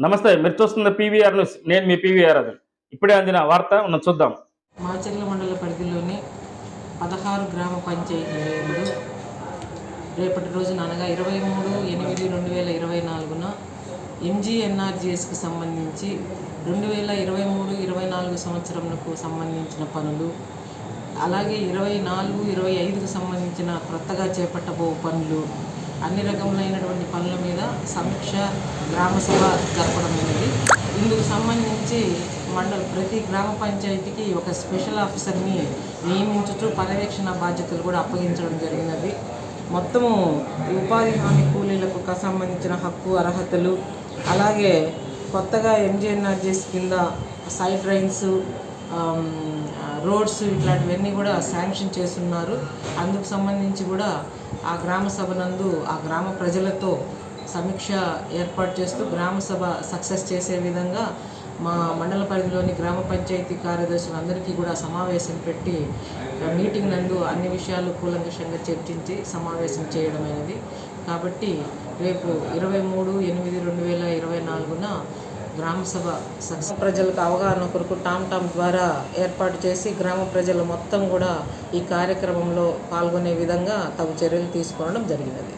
నమస్తే మీరు చూస్తున్న పీవీఆర్ న్యూస్. నేను మీ పీవీఆర్ అది ఇప్పుడే అందిన వార్త ఉన్న చూద్దాం. మాచర్ల మండల పరిధిలోని పదహారు గ్రామ పంచాయతీలు రేపటి రోజున అనగా ఇరవై మూడు ఎనిమిది రెండు వేల ఇరవై నాలుగున ఎంజీఎన్ఆర్జీఎస్కి సంబంధించి రెండు వేల ఇరవై మూడు ఇరవై నాలుగు సంవత్సరంకు సంబంధించిన పనులు అలాగే ఇరవై నాలుగు ఇరవై ఐదుకు సంబంధించిన క్రొత్తగా చేపట్టబో పనులు అన్ని రకములైనటువంటి పనుల మీద సమీక్ష గ్రామ సభ జరపడమైనది ఇందుకు సంబంధించి మండల ప్రతి గ్రామ పంచాయతీకి ఒక స్పెషల్ ఆఫీసర్ని నియమించుతూ పర్యవేక్షణ బాధ్యతలు కూడా అప్పగించడం జరిగినది. మొత్తము ఉపాధి హామీ కూలీలకు సంబంధించిన హక్కు అర్హతలు అలాగే కొత్తగా ఎంజీఎన్ఆర్జీఎస్ కింద సైడ్ రైన్స్ రోడ్స్ ఇట్లాంటివన్నీ కూడా శాంక్షన్ చేస్తున్నారు. అందుకు సంబంధించి కూడా ఆ గ్రామ సభ నందు ఆ గ్రామ ప్రజలతో సమీక్ష ఏర్పాటు చేస్తూ గ్రామ సభ సక్సెస్ చేసే విధంగా మా మండల పరిధిలోని గ్రామ పంచాయతీ కార్యదర్శులందరికీ కూడా సమావేశం పెట్టి మీటింగ్ నందు అన్ని విషయాలు కూలంకషంగా చర్చించి సమావేశం చేయడమైనది. కాబట్టి రేపు ఇరవై మూడు ఎనిమిది రెండు వేల ఇరవై నాలుగున గ్రామ సభ ప్రజలకు అవగాహన కొరకు టామ్ టామ్ ద్వారా ఏర్పాటు చేసి గ్రామ ప్రజలు మొత్తం కూడా ఈ కార్యక్రమంలో పాల్గొనే విధంగా తగు చర్యలు తీసుకోవడం జరిగినది.